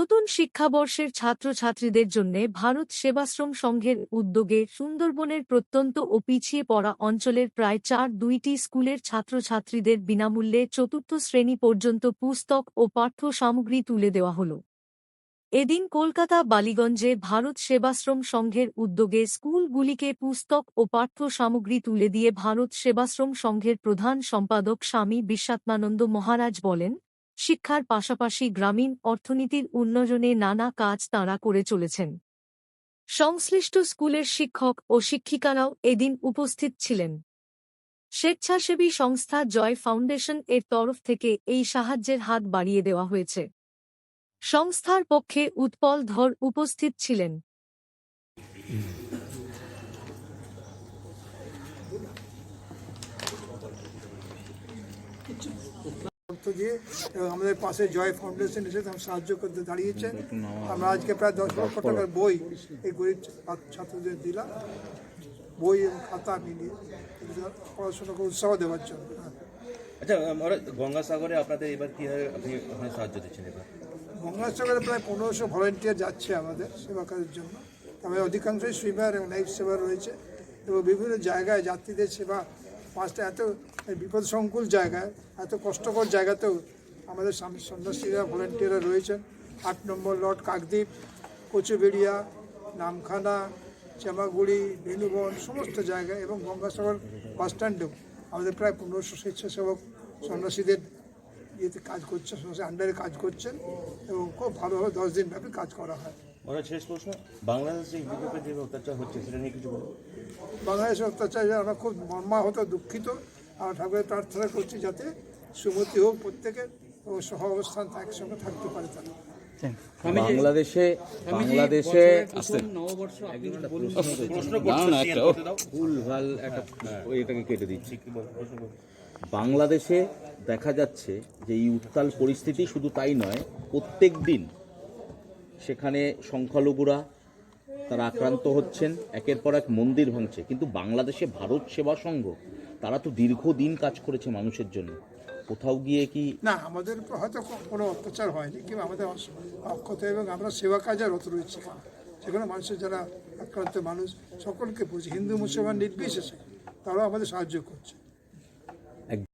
নতুন শিক্ষাবর্ষের ছাত্রছাত্রীদের জন্য ভারত সেবাশ্রম সংঘের উদ্যোগে সুন্দরবনের প্রত্যন্ত ও পিছিয়ে পড়া অঞ্চলের প্রায় চার দুইটি স্কুলের ছাত্রছাত্রীদের বিনামূল্যে চতুর্থ শ্রেণি পর্যন্ত পুস্তক ও পাঠ্য সামগ্রী তুলে দেওয়া হল। এদিন কলকাতা, বালিগঞ্জে ভারত সেবাশ্রম সংঘের উদ্যোগে স্কুলগুলিকে পুস্তক ও পাঠ্য সামগ্রী তুলে দিয়ে ভারত সেবাশ্রম সংঘের প্রধান সম্পাদক স্বামী বিশ্বাত্মানন্দ মহারাজ বলেন শিক্ষার পাশাপাশি গ্রামীণ অর্থনীতির উন্নয়নে নানা কাজ তাঁরা করে চলেছেন। সংশ্লিষ্ট স্কুলের শিক্ষক ও শিক্ষিকারাও এদিন উপস্থিত ছিলেন। স্বেচ্ছাসেবী সংস্থা জয় ফাউন্ডেশন এর তরফ থেকে এই সাহায্যের হাত বাড়িয়ে দেওয়া হয়েছে। সংস্থার পক্ষে উৎপল ধর উপস্থিত ছিলেন। অর্থ দিয়ে এবং আমাদের পাশে জয় ফাউন্ডেশন এসে সাহায্য করতে দাঁড়িয়েছে। আমরা আজকে প্রায় দশ লক্ষ টাকার বই এই গরিব ছাত্রদের দিলাম। বই এবং খাতা মিলিয়ে পড়াশোনাকে উৎসাহ দেওয়ার জন্য। হ্যাঁ। আচ্ছা গঙ্গাসাগরে আপনাদের এবার কীভাবে আপনি ওখানে সাহায্য দিচ্ছেন এবার? গঙ্গাসাগরে প্রায় পনেরোশো ভলেন্টিয়ার যাচ্ছে আমাদের সেবা কাজের জন্য। তবে অধিকাংশই সুইমার এবং লাইফ সেবা রয়েছে এবং বিভিন্ন জায়গায় যাত্রীদের সেবা পাঁচটা এত বিপদসংকুল জায়গায় এত কষ্টকর জায়গাতেও আমাদের সাম- সন্ন্যাসীরা ভলেন্টিয়াররা রয়েছেন। আট নম্বর লট কাকদ্বীপ কচুবেড়িয়া নামখানা চামাগুড়ি বেনুবন সমস্ত জায়গায় এবং গঙ্গাসাগর বাস স্ট্যান্ডেও আমাদের প্রায় পনেরোশো স্বেচ্ছাসেবক সন্ন্যাসীদের ইয়েতে কাজ করছে সন্ন্যাসী আন্ডারে কাজ করছেন এবং খুব ভালোভাবে দশ দিন ব্যাপী কাজ করা হয়। ওরা শেষ প্রশ্ন বাংলাদেশে যে অত্যাচার হচ্ছে সেটা নিয়ে কিছু বলুন। বাংলাদেশের অত্যাচারে আমরা খুব মর্মাহত দুঃখিত। আর ঠাকুরের প্রার্থনা করছি যাতে সুমতি হোক প্রত্যেকের ও সহ অবস্থান একসঙ্গে থাকতে পারে তারা। বাংলাদেশে বাংলাদেশে একটা কেটে দিচ্ছি। বাংলাদেশে দেখা যাচ্ছে যে এই উত্তাল পরিস্থিতি শুধু তাই নয় প্রত্যেক দিন সেখানে সংখ্যালঘুরা তারা আক্রান্ত হচ্ছেন একের পর এক মন্দির ভাঙছে। কিন্তু বাংলাদেশে ভারত সেবা সংঘ তারা তো দীর্ঘদিন কাজ করেছে মানুষের জন্য। কোথাও গিয়ে কি না, আমাদের উপর হয়তো কোনো অত্যাচার হয়নি কিন্তু আমাদের অক্ষত এবং আমরা সেবা কাজে রত রয়েছি। সেখানে মানুষের যারা আক্রান্ত মানুষ, সকলকে বুঝি, হিন্দু, মুসলমান নির্বিশেষে তারাও আমাদের সাহায্য করছে।